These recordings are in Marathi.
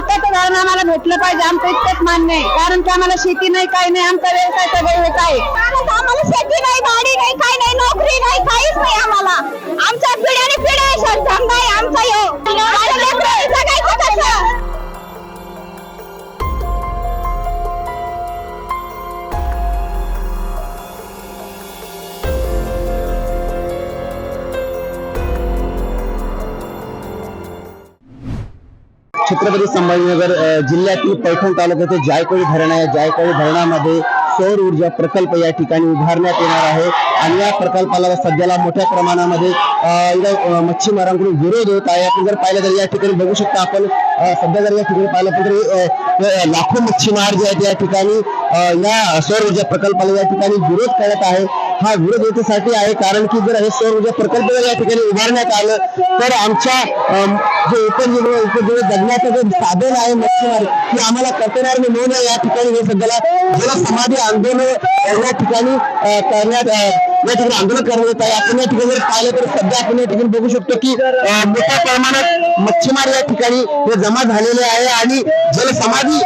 हक्काचं धरण आम्हाला भेटलं पाहिजे. आमचं इतकंच मान्य आहे. कारण की आम्हाला शेती नाही काही नाही. आमचा व्यवसाय सगळं हेच आहे. आम्हाला शेती नाही गाडी नाही काही नाही नोकरी नाही काहीच नाही आम्हाला. आमच्या पिढ्याने पिढ्या धंदा आहे आमचा छत्रपती संभाजीनगर जिल्ह्यातील पैठण तालुक्यातील जायकवाडी धरण आहे. जायकवाडी धरणामध्ये सौर ऊर्जा प्रकल्प या ठिकाणी उभारण्यात येणार आहे. आणि या प्रकल्पाला सध्याला मोठ्या प्रमाणामध्ये मच्छीमारांकडून विरोध होत आहे. आपण जर पाहिलं तर या ठिकाणी बघू शकता आपण सध्या जर या ठिकाणी पाहिलं तर लाखो मच्छीमार जे आहेत या ठिकाणी या सौर ऊर्जा प्रकल्पाला या ठिकाणी विरोध करत आहे. हा विरोध हेतूसाठी आहे कारण की जर हे सौर ऊर्जा प्रकल्प जर या ठिकाणी उभारण्यात आलं तर आमच्या जे उपजीवन उपजीवन जगण्याचं जे साधन आहे मच्छीमार की आम्हाला कंटेनर मिळून या ठिकाणी हे सध्याला जलसमाधी आंदोलन या ठिकाणी करण्यात या ठिकाणी आंदोलन करण्यात येत आहे. आपण या ठिकाणी जर पाहिलं तर सध्या आपण या ठिकाणी बघू शकतो की मोठ्या प्रमाणात मच्छीमार या ठिकाणी हे जमा झालेले आहे आणि जलसमाधी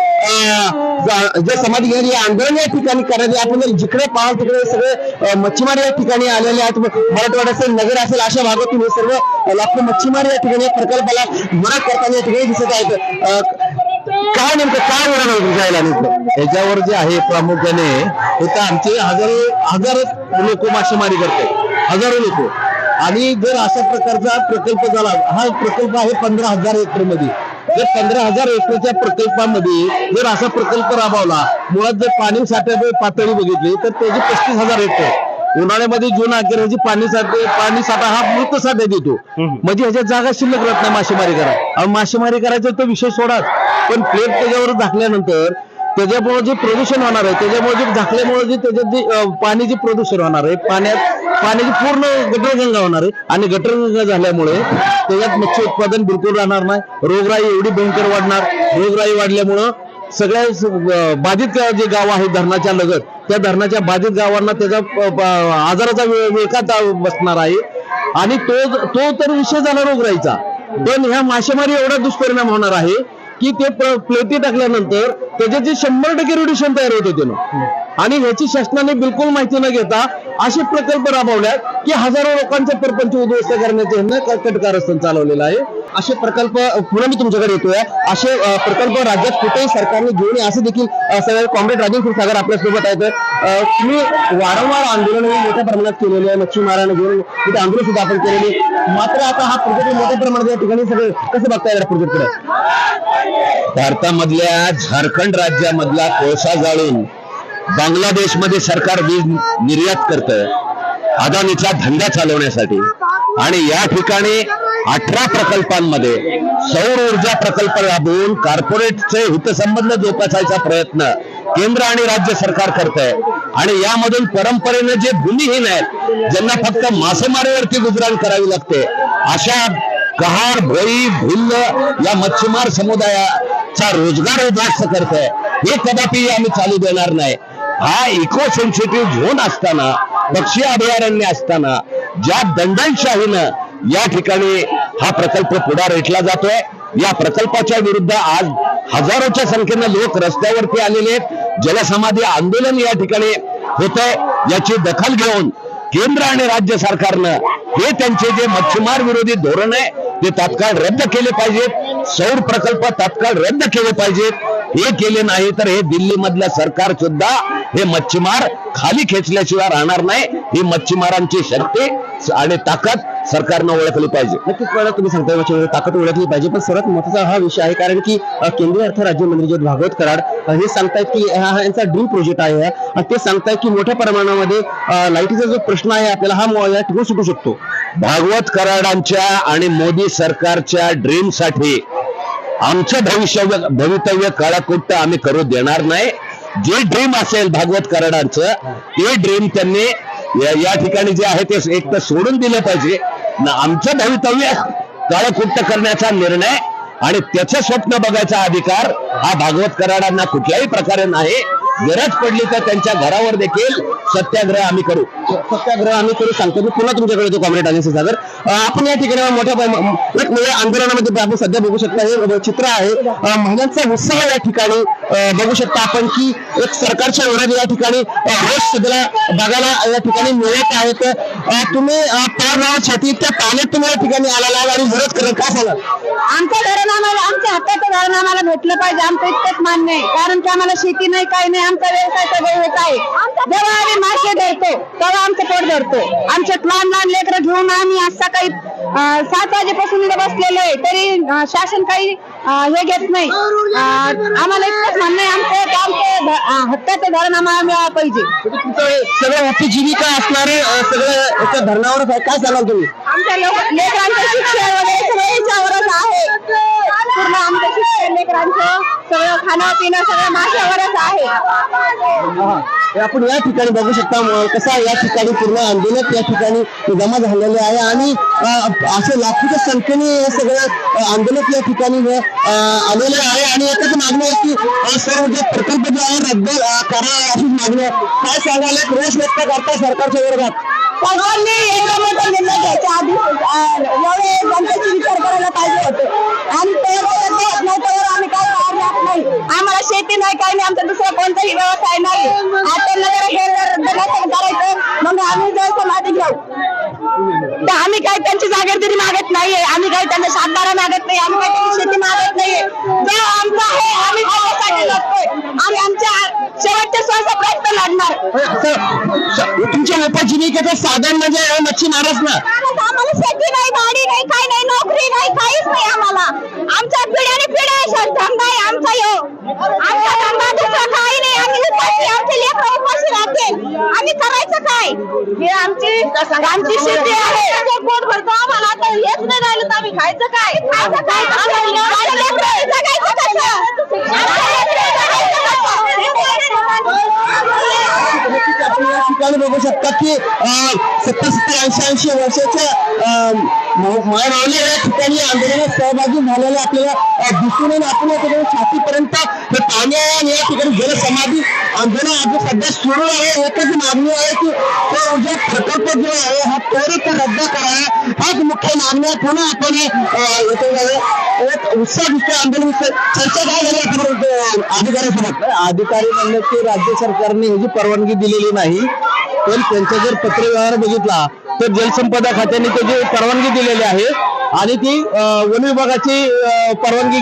जे समाधी घेणारी हे आंदोलन या ठिकाणी करायचे आपण जर जिकडे पाहाल तिकडे सगळे मच्छीमार या ठिकाणी आलेले आहेत. मराठवाडा असेल नगर असेल अशा भागातून हे सर्व लाखो मच्छीमार या ठिकाणी या प्रकल्पाला विरोध करताना या ठिकाणी दिसत आहेत. काय नेमकं काय विरोध जायला नेमकं? याच्यावर जे आहे प्रामुख्याने इथं आमचे हजारो हजारो लोक मासेमारी करते हजारो लोक. आणि जर अशा प्रकारचा प्रकल्प झाला हा प्रकल्प आहे पंधरा हजार एकरमध्ये जर पंधरा हजार एकरच्या प्रकल्पामध्ये जर असा प्रकल्प राबवला मुळात जर पाणी साठ्याची पातळी बघितली तर त्याची पस्तीस हजार एकर. उन्हाळ्यामध्ये जून अखेरची पाणी साठे पाणी साठा हा मृत साठ्यात येतो. म्हणजे ह्याच्यात जागा शिल्लक राहत नाही मासेमारी करा. मासेमारी करायचं तर विषय सोडाच. पण प्लेट त्याच्यावर झाकल्यानंतर त्याच्यामुळे जे प्रदूषण होणार आहे त्याच्यामुळे जे झाकल्यामुळे जे त्याच्यात जे पाणी जे प्रदूषण होणार आहे पाण्यात पाण्याची पूर्ण गटरगंगा होणार आहे. आणि गटरगंगा झाल्यामुळे त्याच्यात मत्स्य उत्पादन बिलकुल राहणार नाही. रोगराई एवढी भयंकर वाढणार. रोगराई वाढल्यामुळं सगळ्या बाधित जे गाव आहेत धरणाच्या लगत त्या धरणाच्या बाधित गावांना त्याचा आजाराचा विळखा बसणार आहे? आणि तो तो तर विषय झाला रोगराईचा. पण ह्या मासेमारी एवढा दुष्परिणाम होणार आहे की ते प्लेती टाकल्यानंतर त्याच्याची शंभर टक्के रोटेशन तयार होते त्यानं आणि ह्याची शासनाने बिलकुल माहिती न घेता असे प्रकल्प राबवल्यात की हजारो लोकांचा प्रपंच उद्ध्वस्त करण्याचे ह्यांना क- कटकारस्थान चालवलेलं आहे. असे प्रकल्प पुन्हा मी तुमच्याकडे येतोय. असे प्रकल्प राज्यात कुठेही सरकारने घेऊन ये, असं देखील सगळे कॉम्रेड राजेंद्र क्षीरसागर आपल्यासोबत आहेत तुम्ही वारंवार आंदोलन मोठ्या प्रमाणात केलेले आहे. महाराण घेऊन तिथे आंदोलन सुद्धा आपण केलेले मात्र आता हा प्रोजेक्ट मोठ्या प्रमाणात या ठिकाणी सगळे कसं बघताय या प्रोजेक्टकडे भारतामधल्या झारखंड राज्यामधला कोळसा जाळून बांगलादेशमध्ये सरकार वीज निर्यात करतं अदानीचा धंदा चालवण्यासाठी. आणि या ठिकाणी अठरा प्रकल्पांमध्ये सौर ऊर्जा प्रकल्प राबवून कॉर्पोरेटचे हितसंबंध जोपासायचा प्रयत्न केंद्र आणि राज्य सरकार करत आहे आणि यामधून परंपरेनं जे भूमिहीन आहेत ज्यांना फक्त मासेमारीवरती गुजराण करावी लागते अशा कहार भोई भिल्ल या मच्छीमार समुदायाचा रोजगार उद्ध्वस्त करत आहे हे कदापि आम्ही चालू देणार नाही. हा इको सेन्सिटिव्ह झोन असताना पक्षी अभयारण्य असताना ज्या दंडनशाहीनं या ठिकाणी हा प्रकल्प पुढा रेटला जातोय. या प्रकल्पाच्या विरुद्ध आज हजारोच्या संख्येनं लोक रस्त्यावरती आलेले आहेत. जलसमाधी आंदोलन या ठिकाणी होत आहे याची दखल घेऊन केंद्र आणि राज्य सरकारनं हे त्यांचे जे मच्छीमार विरोधी धोरण आहे ते तात्काळ रद्द केले पाहिजेत. सौर प्रकल्प तात्काळ रद्द केले पाहिजेत. हे केले नाही तर हे दिल्लीमधलं सरकार सुद्धा हे मच्छीमार खाली खेचल्याशिवाय राहणार नाही. ही मच्छीमारांची शक्ती आणि ताकद सरकारनं ओळखली पाहिजे. नक्कीच कळलं तुम्ही सांगताय याच्यामध्ये ताकद ओळखली पाहिजे पण सर्वात महत्त्वाचा हा विषय आहे कारण की केंद्रीय अर्थ राज्यमंत्री जे भागवत कराड हे सांगतायत की हा यांचा ड्रीम प्रोजेक्ट आहे. आणि ते सांगतायत की मोठ्या प्रमाणामध्ये लाईटीचा जो प्रश्न आहे आपल्याला हा या ठिकाणी सुटू शकतो. भागवत कराडांच्या आणि मोदी सरकारच्या ड्रीमसाठी आमचं भविष्य भवितव्य काळाकुट्ट आम्ही करू देणार नाही. जे ड्रीम असेल भागवत कराडांचं ते ड्रीम त्यांनी या- ठिकाणी जे आहे ते एक तर सोडून दिलं पाहिजे. ना आमचं भवितव्य काळकुट्ट करण्याचा निर्णय आणि त्याचं स्वप्न बघायचा अधिकार हा भागवत कराडांना कुठल्याही प्रकारे नाही. गरज पडली तर त्यांच्या घरावर देखील सत्याग्रह आम्ही करू. सत्याग्रह आम्ही करू सांगतो मी. पुन्हा तुमच्याकडे येतो कॉम्रेड अनिल सागर. आपण या ठिकाणी मोठ्या एक म्हणजे आंदोलनामध्ये आपण सध्या बघू शकता हे चित्र आहे. महिलांचा उत्साह या ठिकाणी बघू शकता आपण की एक सरकारच्या विरोधात या ठिकाणी अं, रोष बघायला या ठिकाणी मिळत आहेत. तुम्ही पार नाव छाती त्या पाण्यात तुम्ही या ठिकाणी आला आणि विरोध करत का झालं आमचा हक्काचं धरण आम्हाला भेटलं पाहिजे. आमचं इतकंच मान्य आहे. कारण की आम्हाला शेती नाही काही नाही. आमचा व्यवसाय सगळं होत आहे. जेव्हा आम्ही मासे धरतो तेव्हा आमचं पोट धरतो. आमचे लहान लहान लेकरं घेऊन आम्ही आज सकाळी सात वाजेपासून बसलेलो आहे. तरी शासन काही हे घेत नाही. आम्हाला इतकंच म्हणणं आहे आमचं आमचं हक्काचं धरण आम्हाला मिळालं पाहिजे. हे सगळं उपजीविका असणारे सगळं एका धरणावरच आहे. काय सांगाल तुम्ही? आमच्या लोक- लेकरांचं शिक्षण वगैरे सगळं याच्यावरच आहे. पूर्ण आमचं शिक्षण लेकरांचं सगळं खाणं पिणं सगळं माझ्यावरच आहे. हा. हे. आपण या ठिकाणी बघू शकता म- कसं आहे, या ठिकाणी पूर्ण आंदोलन या ठिकाणी जमा झालेले आहे. आणि असे लाखोच्या संख्येने सगळ्या आंदोलक या ठिकाणी आलेले आहे. आणि एकच मागणी आहे की सर्व जे प्रकल्प जे आहे रद्द अ, करा अशीच मागणी आहे. काय सांगायला एक रोष व्यक्त करता सरकारच्या विरोधात. सर्वांनी एवढा मोठा निर्णय घ्यायच्या आधी अं, एवढे जनतेचे विचार करायला पाहिजे होते. आणि ते नव्हतं आम्ही काय राहत नाही. आम्हाला शेती नाही काही नाही. आमचा दुसरा कोणताही व्यवसाय नाही. आता नगर हे जर करायचं मग आम्ही जायचं मागे घेऊ. तर आम्ही काय त्यांची जागीरदारी मागत नाहीये. आम्ही काही त्यांना सातबारा मागत नाही. आम्ही काही त्यांची शेती मागत नाहीये. जो आमचा आहे आम्ही त्याच्यासाठी लढतोय. आम्ही आमच्या शेवटच्या श्वासापर्यंत लढणार. असं स- तुमच्या उपजीविकेचं साधन म्हणजे हे मच्छीमारच ना? आम्हाला शेती नाही गाडी नाही काही नाही नोकरी नाही काहीच नाही आम्हाला. आमच्या पिढ्याने पिढ्या धंदा आहे आमचा यो आमचा धंदा दुसरा काही नाही आम्ही उपाशी आमचे लेकर उपाशी राहते आम्ही करायचं काय हे आमची आमची शेती आहे पोट भरतो आम्हाला आता हेच नाही राहिलं तर आम्ही खायचं काय खायचं काय आमच्या लेकरं जगायचं कसं? आमच्या लेकरं जगायचं कसं? ठिकाणी बघू शकता की सत्तर सत्तर ऐंशी ऐंशी वर्षाच्या म- मायमावल्या या ठिकाणी आंदोलनात सहभागी आपल्याला दिसून आपण या ठिकाणी छातीपर्यंत हे पाणी आहे आणि या ठिकाणी जलसमाधी आंदोलन आज सध्या सुरू आहे एकच मागणी आहे की तो प्रकल्प जो आहे हा त्वरित रद्द करा हाच मुख्य मागणी आहे पुन्हा आपण एक उत्साह आंदोलन चर्चा अधिकारी म्हणले की राज्य सरकारने ह्याची परवानगी दिलेली नाही पण त्यांचा जर पत्रव्यवहार बघितला तर जलसंपदा खात्याने त्याची परवानगी दिलेली आहे. आणि ती वन विभागाची परवानगी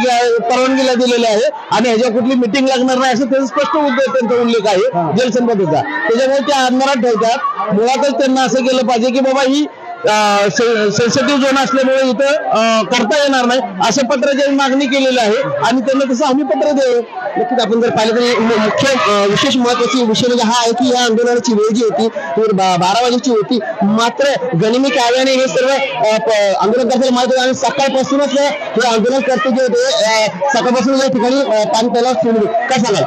परवानगीला दिलेली आहे. आणि ह्याच्या कुठली मिटिंग लागणार नाही असं त्यांचा स्पष्ट उद्देश त्यांचा उल्लेख आहे. जलसंपदेचा. त्याच्यामुळे ते अंधारात ठेवतात. मुळातच त्यांना असं केलं पाहिजे की बाबा ही सेन्सिटिव्ह झोन असल्यामुळे इथं करता येणार नाही. असं पत्राची मागणी केलेली आहे. आणि त्यांना तसं आम्ही पत्र देऊ. नक्कीच आपण जर पाहिलं तर मुख्य विशेष महत्वाची विषय म्हणजे हा आहे की या आंदोलनाची वेळ जी होती ती बारा वाजेची होती. मात्र गनिमी काव्याने हे सर्व आंदोलन करताना माहिती आणि सकाळपासूनच हे आंदोलनकर्ते जे होते सकाळपासून या ठिकाणी पाणी त्याला सोडले काय सांगाल?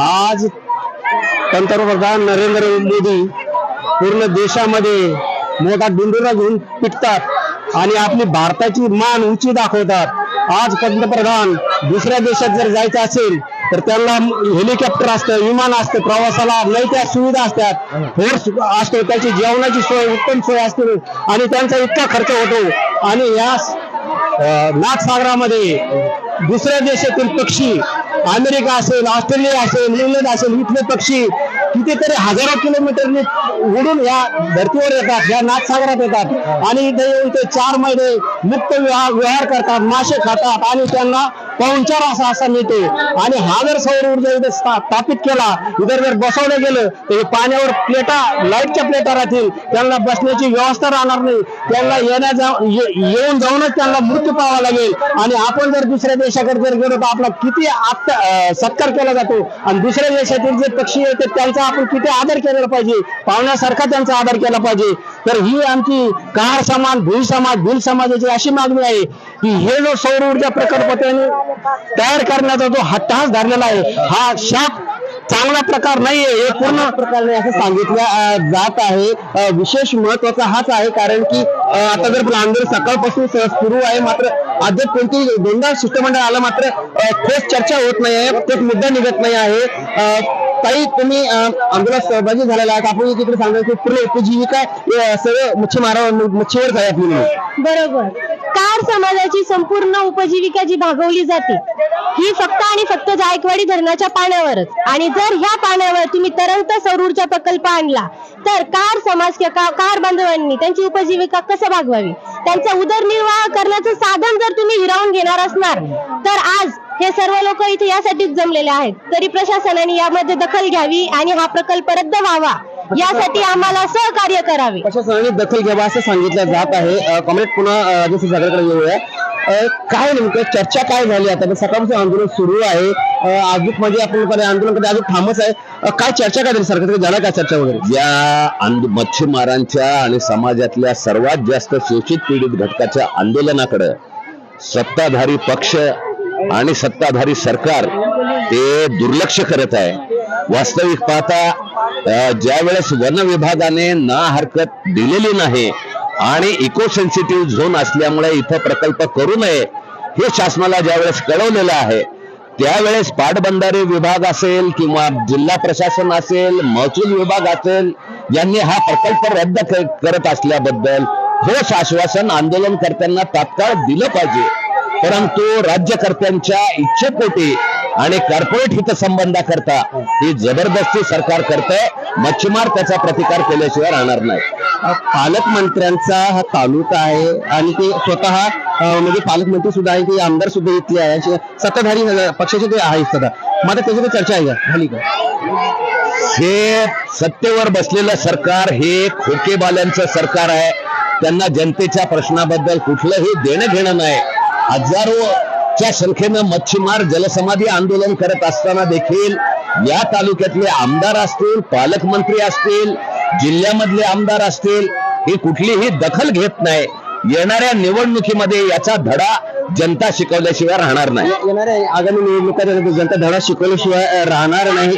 आज पंतप्रधान नरेंद्र मोदी पूर्ण देशामध्ये मोठा डुंडुरा घेऊन पिटतात आणि आपली भारताची मान उंची दाखवतात. आज पंतप्रधान दुसऱ्या देशात जर जायचं असेल तर त्यांना हेलिकॉप्टर असतं विमान असतं प्रवासाला नाही त्या सुविधा असतात. फोर्स असतो त्याची जेवणाची सोय उत्तम सोय असते. आणि त्यांचा इतका खर्च होतो. आणि या नागसागरामध्ये दुसऱ्या देशातील पक्षी अमेरिका असेल ऑस्ट्रेलिया असेल इंग्लंड असेल इथले पक्षी कितीतरी हजारो किलोमीटरने उडून या धर्तीवर येतात या नाथसागरात येतात. आणि इथे येऊन ते चार महिने मुक्त विहार करतात मासे खातात आणि त्यांना पाहुणचार असा असा मिळतो आणि हा जर सौर ऊर्जा इथे स्थापित केला इतर जर बसवलं गेलं तर हे पाण्यावर प्लेटा लाईटच्या प्लेटा राहतील. त्यांना बसण्याची व्यवस्था राहणार नाही. त्यांना येण्या जाऊन येऊन जाऊनच त्यांना मृत्यू पाहावा लागेल. आणि आपण जर दुसऱ्या देशाकडे जर गेलो तर आपला किती सत्कार केला जातो. आणि दुसऱ्या देशातील जे पक्षी येते त्यांचा आपण किती आदर केला पाहिजे? पाहुण्यासारखा त्यांचा आदर केला पाहिजे. तर ही आमची कार समाज भुई समाज भिल समाजाची अशी मागणी आहे की हे जो सौर ऊर्जा प्रकल्प त्यांनी तयार करण्याचा जो हट्टहास धरलेला आहे हा शाप चांगला प्रकार नाहीये हे पूर्ण प्रकारे असं सांगितलं जात आहे. विशेष महत्त्वाचा हाच आहे कारण की आता जर आंदोलन सकाळपासून सुरू आहे मात्र अद्याप कोणती दोनदा शिष्टमंडळ आलं मात्र ठोस चर्चा होत नाही आहे ठोस मुद्दा निघत नाही आहे. अं, ताई तुम्ही अं, आंदोलनात सहभागी झालेला आहात आपण तिकडे सांगा की पूर्ण उपजीविका सगळं मच्छीमारा मच्छीवर आहे आपली बरोबर. कार समाजाची संपूर्ण उपजीविका जी भागवली जाते ही फक्त आणि फक्त जायकवाडी धरणाच्या पाण्यावरच. आणि जर ह्या पाण्यावर तुम्ही तरंगत सौर ऊर्जा प्रकल्प आणला तर कार समाज किंवा कार बांधवांनी त्यांची उपजीविका कसं भागवावी? त्यांचा उदरनिर्वाह करण्याचं साधन जर तुम्ही हिरावून घेणार असणार तर आज हे सर्व लोक इथे यासाठीच जमलेले आहेत. तरी प्रशासनाने यामध्ये दखल घ्यावी आणि हा प्रकल्प रद्द व्हावा. यासाठी आम्हाला सहकार्य करावे. प्रशासनाने दखल घ्यावा असं सांगितलं जात आहे. कॉम्रेड पुन्हा जसं सगळ्याकडे येऊया. काय नेमकं चर्चा काय झाली? आता सकाळपासून आंदोलन सुरू आहे. अजून म्हणजे आपण आंदोलनकडे अजून थांबच आहे. काय चर्चा काय झाली? सरकारकडे झाला काय चर्चा वगैरे? या मच्छीमारांच्या आणि समाजातल्या सर्वात जास्त शोषित पीडित घटकाच्या आंदोलनाकडे सत्ताधारी पक्ष आणि सत्ताधारी सरकार ते दुर्लक्ष करत आहे. वास्तविक पाहता ज्या ज्यावेळेस वन विभागाने ना हरकत दिलेली नाही आणि इको सेन्सिटिव्ह झोन असल्यामुळे इथं प्रकल्प करू नये हे शासनाला ज्यावेळेस कळवलेलं आहे त्यावेळेस पाटबंधारे विभाग असेल किंवा जिल्हा प्रशासन असेल महसूल विभाग असेल यांनी हा प्रकल्प रद्द करत असल्याबद्दल हो ठोस आश्वासन आंदोलनकर्त्यांना तात्काळ दिलं पाहिजे. परंतु राज्यकर्त्यांच्या इच्छेपोटी आणि कॉर्पोरेट हितसंबंधाकरता ही जबरदस्ती सरकार करतंय. मच्छीमार त्याचा प्रतिकार केल्याशिवाय राहणार नाही. पालकमंत्र्यांचा हा तालुका आहे आणि ते स्वतः म्हणजे पालकमंत्री सुद्धा आहे ते आमदार सुद्धा इथले आहे. सत्ताधारी पक्षाचे ते आहेत सध्या. मग आता त्याची काही चर्चा आहे का? झाली का? हे सत्तेवर बसलेलं सरकार हे खोकेबाल्यांचं सरकार आहे. त्यांना जनतेच्या प्रश्नाबद्दल कुठलंही देणं घेणं नाही. हजारोच्या संख्येनं मच्छीमार जलसमाधी आंदोलन करत असताना देखील या तालुक्यातले आमदार असतील पालकमंत्री असतील जिल्ह्यामधले आमदार असतील ही कुठलीही दखल घेत नाही. येणाऱ्या निवडणुकीमध्ये याचा धडा जनता शिकवल्याशिवाय राहणार नाही. येणाऱ्या आगामी निवडणुका जनता धडा शिकवल्याशिवाय राहणार नाही.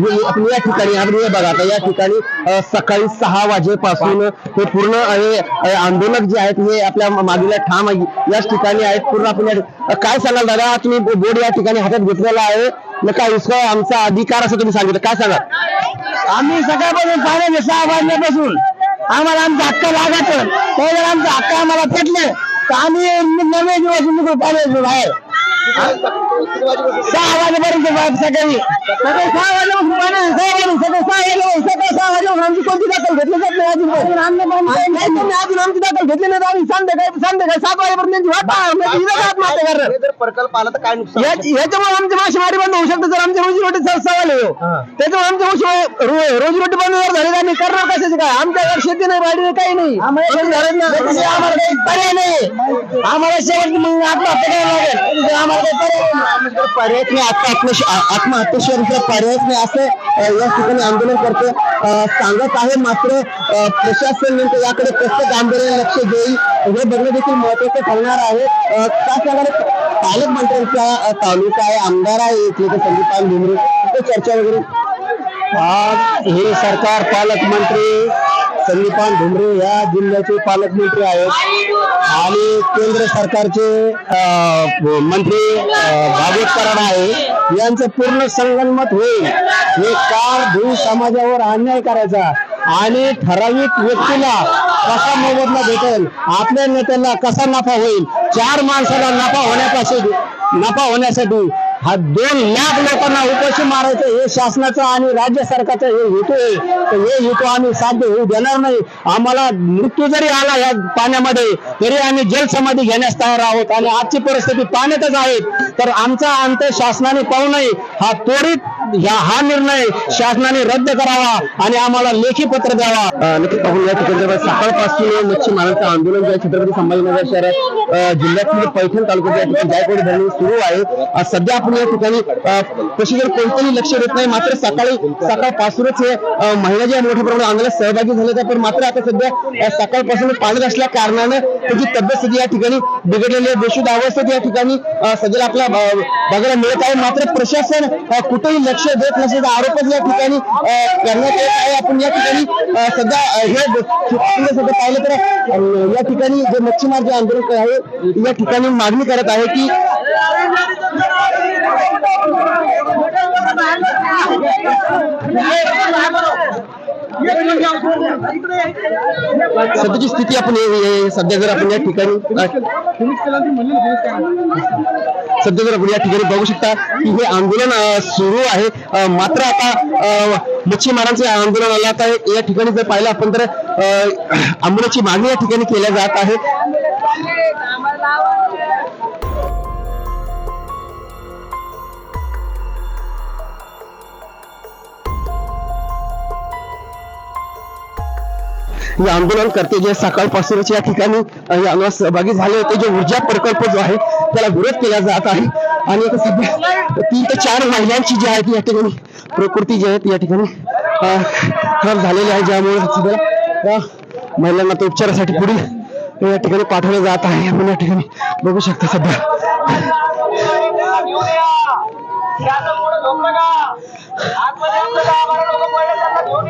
हे- आपण या ठिकाणी आपण हे बघा आता या ठिकाणी सकाळी सहा वाजेपासून हे पूर्ण हे आंदोलक जे आहेत हे आपल्या मागीला ठाम याच ठिकाणी आहेत पूर्ण आपण काय सांगाल दादा? तुम्ही बोर्ड या ठिकाणी हातात घेतलेला आहे. काय इसका आमचा अधिकार असं तुम्ही सांगितलं. काय सांगा आम्ही सकाळपासून पाण्याचे सहा वाजल्यापासून. आम्हाला आमचा हक्क लागत. तो जर आमचा हक्क आम्हाला पेटले तर आम्ही नवे दिवस निघू पाहिजे बाहेर. सहा वाजेपर्यंत बाहेर सकाळी सकाळी सहा वाजेपासून पाणी सहा वाजून सकाळी सहा वाजेपासून सकाळी सहा वाजेपासून आमची कोणती दखल घेतली जात नाही अजून अजून आमची दखल घेतली नाही आम्ही संध्याकाळी संध्याकाळी सात वाजेपर्यंत त्यांची वाट पाहणार. इथं आत्महत्या करणार. जर प्रकल्प आला तर काय नुकसान याच- याच्यामुळे आमची मासेमारी बंद होऊ शकते. जर आमची रोजीरोटी सवाल आहे हो. त्याच्यामुळे आमची रो- रोजीरोटी बंद जर झाली तर आम्ही करणार कशाचे काय? आमच्याकडे शेती नाही वाडी नाही काही नाही. आम्हाला काही पर्याय नाही. आम्हाला शेवट मग आत्महत्या लागेल. आम्हाला काही पर्याय नाही. पर्यायच नाही आत्म आत्मशिवाय आत्महत्येशिवाय दुसरा पर्यायच नाही असं या ठिकाणी आंदोलन करतो सांगत आहे मात्र प्रशासन नेमकं याकडे कसं गांभीर्याने लक्ष देईल हे बघणं देखील महत्वाचं ठरणार आहे अ, त्या प्रकारे पालकमंत्र्यांचा तालुका आहे आमदार आहे इथले ते संदीपान भुमरे चर्चा वगैरे आज हे सरकार पालकमंत्री संदीपान धुमरे या जिल्ह्याचे पालकमंत्री आहेत. आणि केंद्र सरकारचे मंत्री भागवत कराड आहे. यांचं पूर्ण संगनमत होईल. हे काळ भू समाजावर अन्याय करायचा. आणि ठराविक व्यक्तीला कसा मोबदला भेटेल आपल्या नेत्याला कसा नफा होईल चार माणसाला नफा होण्यापासून नफा होण्यासाठी हा दोन लाख लोकांना उपाशी मारायचं हे शासनाचा आणि राज्य सरकारचा हे हेतू आहे. तर हे हेतू आम्ही साध्य होऊ देणार नाही. आम्हाला मृत्यू जरी आला या पाण्यामध्ये तरी आम्ही जलसमाधी घेण्यास तयार आहोत आणि आजची परिस्थिती पाण्यातच आहे. तर आमचा अंत शासनाने पाहू नये. हा त्वरित ह्या हा निर्णय शासनाने रद्द करावा आणि आम्हाला लेखी पत्र द्यावा. नक्की पाहून या ठिकाणी सकाळपासून मच्छीमारांचं आंदोलन जे छत्रपती संभाजीनगर शहरात जिल्ह्यातील पैठण तालुक्यात या ठिकाणी जायकवाडी धरण सुरू आहे. सध्या आपण या ठिकाणी प्रशिक्षण कोणतंही लक्ष देत नाही मात्र सकाळी सकाळपासूनच हे महिला ज्या मोठ्या प्रमाणात आंदोलनात सहभागी झाले होते. पण मात्र आता सध्या सकाळपासून पाणी असल्या कारणानं त्याची तब्येत या ठिकाणी बिघडलेली आहे. बेशुद्ध अवस्थेत या ठिकाणी अ, सध्याला आपला बघायला मिळत आहे. मात्र प्रशासन कुठेही लक्ष देत नसल्याचा आरोपच या ठिकाणी करण्यात येत आहे. आपण या ठिकाणी सध्या हे सध्या पाहिलं तर या ठिकाणी जे मच्छीमार जे आंदोलन आहे या ठिकाणी मागणी करत आहे की सध्याची स्थिती आपण सध्या जर आपण या ठिकाणी सध्या जर आपण या ठिकाणी बघू शकता की हे आंदोलन सुरू आहे. मात्र आता मच्छीमारांचे आंदोलन आता या ठिकाणी जर पाहिलं आपण तर अ, आंदोलनाची मागणी या ठिकाणी केल्या जात आहे. हे आंदोलन करते जे सकाळपासूनच या ठिकाणी आंदोलनात सहभागी झाले होते. जे ऊर्जा प्रकल्प जो आहे त्याला विरोध केला जात आहे. आणि आता सध्या तीन ते चार महिलांची जी आहे ती या ठिकाणी प्रकृती जी आहे ती या ठिकाणी खराब झालेली आहे. ज्यामुळे सध्या महिलांना तो उपचारासाठी पुढील या ठिकाणी पाठवलं जात आहे. आपण या ठिकाणी बघू शकता सध्या.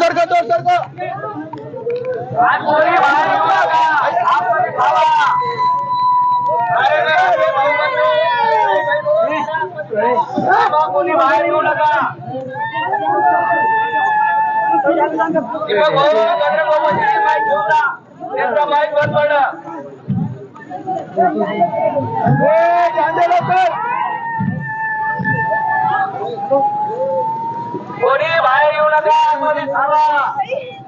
सरको सरको कोणी बाहेर येऊ नका कोणी थांबा.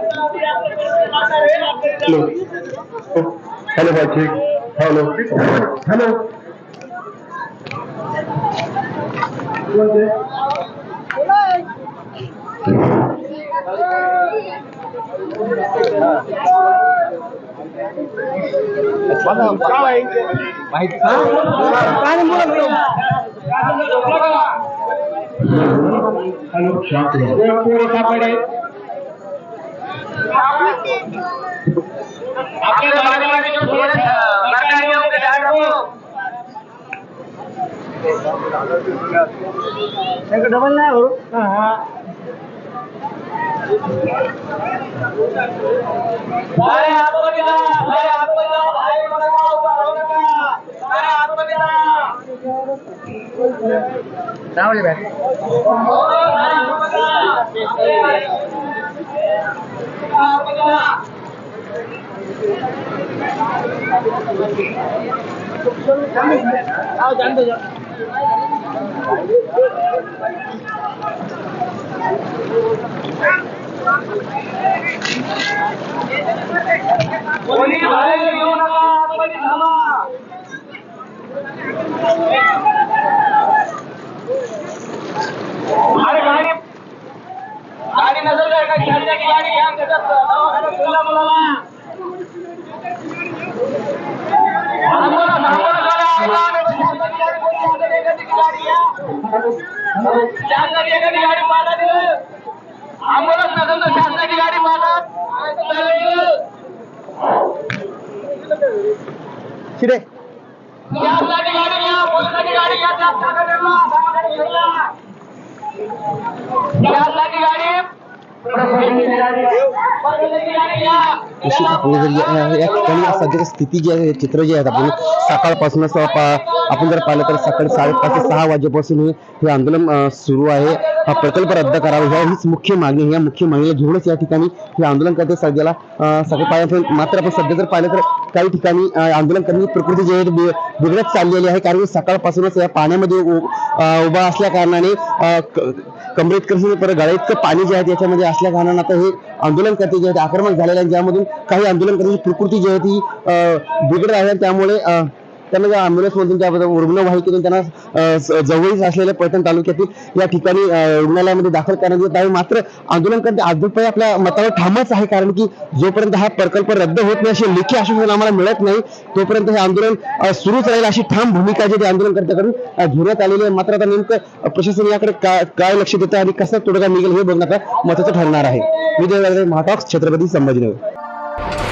पडला कोणी बाहेर येऊ नका कोणी थांबा हॅलो ठीक हॅलो हॅलो आपल्या बाजूला जो सोडत सरकार येऊन ते झाडू अरे आतमध्ये जा अरे आतमध्ये जा बाहेर येऊ नका उभा राहू नका अरे आतमध्ये जा कोणी बाहेर येऊ नका आतमध्ये थांबा अरे गाडी गाडी नसेल तर एका शासनाची गाडी घ्या त्याच्यात दवाखान्यात ठेवला मुलाला थांबवा, थांबवा जरा. शासनाची गाडी कोणी असेल एखादी गाडी घ्या. शासनाची एखादी गाडी पाठवा तिथे. अँब्युलन्स नसेल तर शासनाची गाडी पाठवा. शिरे शासनाची गाडी घ्या पोलिसाची गाडी घ्या शासनाकडे ठेवला, दवाखान्यात ठेवला. शासनाची गाडी निश्चित आपण जर या ठिकाणी सध्याची स्थिती जी आहे चित्र जे आहेत आपण सकाळपासूनच आपण जर पाहिलं तर सकाळी साडेपाच ते सहा वाजेपासून हे आंदोलन सुरू आहे. हा प्रकल्प रद्द करावा ह्या हीच मुख्य मागणी या मुख्य मागणीला घेऊनच या ठिकाणी हे आंदोलन करते सध्याला सकाळी पाहिलं मात्र आपण सध्या जर पाहिलं तर काही ठिकाणी आंदोलन करण्याची प्रकृती जी आहे बिघडत चाललेली आहे. कारण सकाळपासूनच या पाण्यामध्ये उभा असल्या कारणाने कमरेत कसं परत गळ्यातचं पाणी जे आहे त्याच्यामध्ये असल्या कारणानं आता हे आंदोलन करते जे आहे आक्रमक झालेलं आहे ज्यामधून काही आंदोलनकर्त्यांची प्रकृती जी आहे ती बिघडत आहे त्यामुळे त्यांना ज्या मधून त्या रुग्णवाहिकेतून त्यांना अं, जवळच असलेल्या पैठण तालुक्यातील या ठिकाणी रुग्णालयामध्ये दाखल करण्यात येत आहे. मात्र आंदोलनकर्ते अजूनपणे आपल्या मतावर ठामच आहे कारण की जोपर्यंत हा प्रकल्प रद्द होत नाही अशी लेखी आश्वासन आम्हाला मिळत नाही तोपर्यंत हे आंदोलन सुरूच राहील अशी ठाम भूमिका जी आंदोलनकर्त्याकडून घेण्यात आलेली आहे. मात्र आता नेमकं प्रशासन याकडे काय काय लक्ष देतं आणि कसा तोडगा निघेल हे बघणं आता महत्वाचं ठरणार आहे. विजय महाटॉक्स छत्रपती संभाजीनगर.